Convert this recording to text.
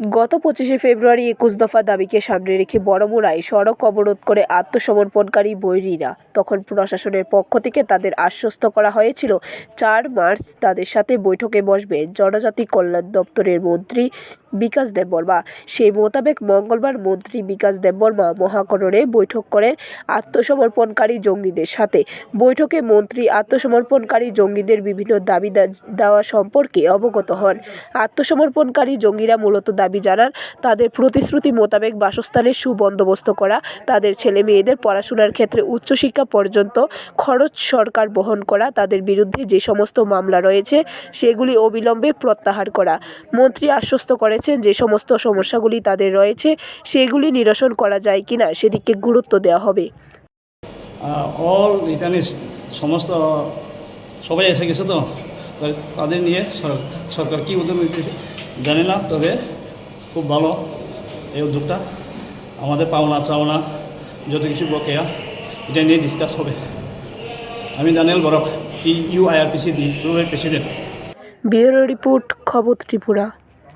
গত পঁচিশে ফেব্রুয়ারি একুশ দফা দাবিকে সামনে রেখে বড়মুড়ায় সড়ক অবরোধ করে আত্মসমর্পণকারী বৈরীরা। তখন প্রশাসনের পক্ষ থেকে তাদের আশ্বস্ত করা হয়েছিল, চার মার্চ তাদের সাথে বৈঠকে বসবে জনজাতি কল্যাণ দপ্তরের মন্ত্রী বিকাশ দেববর্মা সেই মোতাবেক মঙ্গলবার মন্ত্রী বিকাশ দেববর্মা মহাকরণে বৈঠক করেন আত্মসমর্পণকারী জঙ্গিদের সাথে। বৈঠকে মন্ত্রী আত্মসমর্পণকারী জঙ্গিদের বিভিন্ন দাবি দেওয়া সম্পর্কে অবগত হন। আত্মসমর্পণকারী জঙ্গিরা মূলত দাবি জানান, তাদের প্রতিশ্রুতি মোতাবেক বাসস্থানের সুবন্দোবস্ত করা, তাদের ছেলে মেয়েদের পড়াশোনার ক্ষেত্রে উচ্চশিক্ষা পর্যন্ত খরচ সরকার বহন করা, তাদের বিরুদ্ধে যে সমস্ত মামলা রয়েছে, সেগুলি অবিলম্বে প্রত্যাহার করা। মন্ত্রী আশ্বস্ত করেছেন যে সমস্ত সমস্যাগুলি তাদের রয়েছে সেগুলি নিরসন করা যায় কিনা সেদিকে গুরুত্ব দেওয়া হবে। অল রিটার্নিস সমস্ত সবাই এসে গেছে তো? তাদের নিয়ে সর- সরকার কী উদ্যোগ নিতেছে জানি না তবে খুব ভালো এই উদ্যোগটা। আমাদের পাওনা চাওনা যত কিছু বকেয়া এটা নিয়ে ডিসকাস হবে। আমি Daniel Borok T U I R P C the president bureau report খবর ত্রিপুরা।